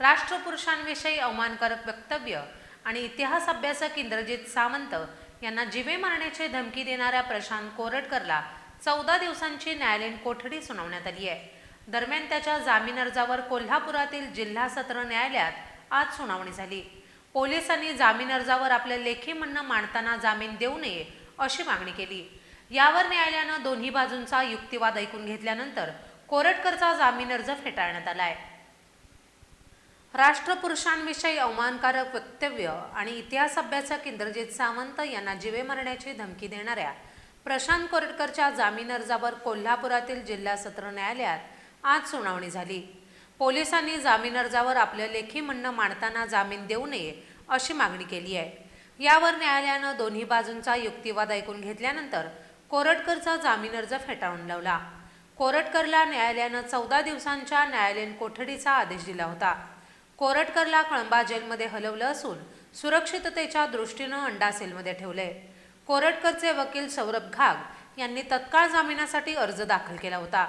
राष्ट्रपुरुषांविषयी अवमानकारक वक्तव्य आणि इतिहास अभ्यासक इंद्रजित सावंत यांना जीवे मारण्याची धमकी देणाऱ्या प्रशांत कोरटकरला चौदा दिवसांची न्यायालयीन कोठडी सुनावण्यात आली आहे. दरम्यान त्याच्या जामीन अर्जावर कोल्हापुरातील जिल्हा सत्र न्यायालयात आज सुनावणी झाली. पोलिसांनी जामीन अर्जावर आपले लेखी म्हणणं मांडताना जामीन देऊ नये अशी मागणी केली. यावर न्यायालयानं दोन्ही बाजूंचा युक्तिवाद ऐकून घेतल्यानंतर कोरटकरचा जामीन अर्ज फेटाळण्यात आला आहे. राष्ट्रपुरुषांविषयी अवमानकारक वक्तव्य आणि इतिहास अभ्यासक इंद्रजित सावंत यांना जीवे मारण्याची धमकी देणाऱ्या प्रशांत कोरटकरच्या जामीन अर्जावर कोल्हापुरातील जिल्हा सत्र न्यायालयात आज सुनावणी झाली. पोलिसांनी जामीन अर्जावर आपलं लेखी म्हणणं मांडताना जामीन देऊ नये अशी मागणी केली आहे. यावर न्यायालयानं दोन्ही बाजूंचा युक्तिवाद ऐकून घेतल्यानंतर कोरटकरचा जामीन अर्ज फेटाळून लावला. कोरटकरला न्यायालयानं चौदा दिवसांच्या न्यायालयीन कोठडीचा आदेश दिला होता. कोरटकरला कळंबा जेलमध्ये हलवलं असून सुरक्षिततेच्या दृष्टीनं अंडा सेलमध्ये ठेवले कोरटकरचे वकील सौरभ घाग यांनी तत्काळ जामिनासाठी अर्ज दाखल केला होता.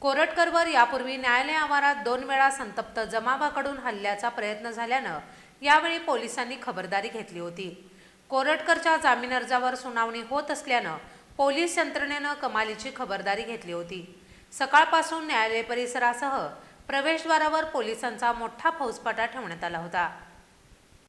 कोरटकरवर यापूर्वी न्यायालय आवारात दोन वेळा संतप्त जमावाकडून हल्ल्याचा प्रयत्न झाल्यानं यावेळी पोलिसांनी खबरदारी घेतली होती. कोरटकरच्या जामीन अर्जावर सुनावणी होत असल्यानं पोलीस यंत्रणेनं कमालीची खबरदारी घेतली होती. सकाळपासून न्यायालय परिसरासह प्रवेशद्वारावर पोलिसांचा मोठा फौजफाटा ठेवण्यात आला होता.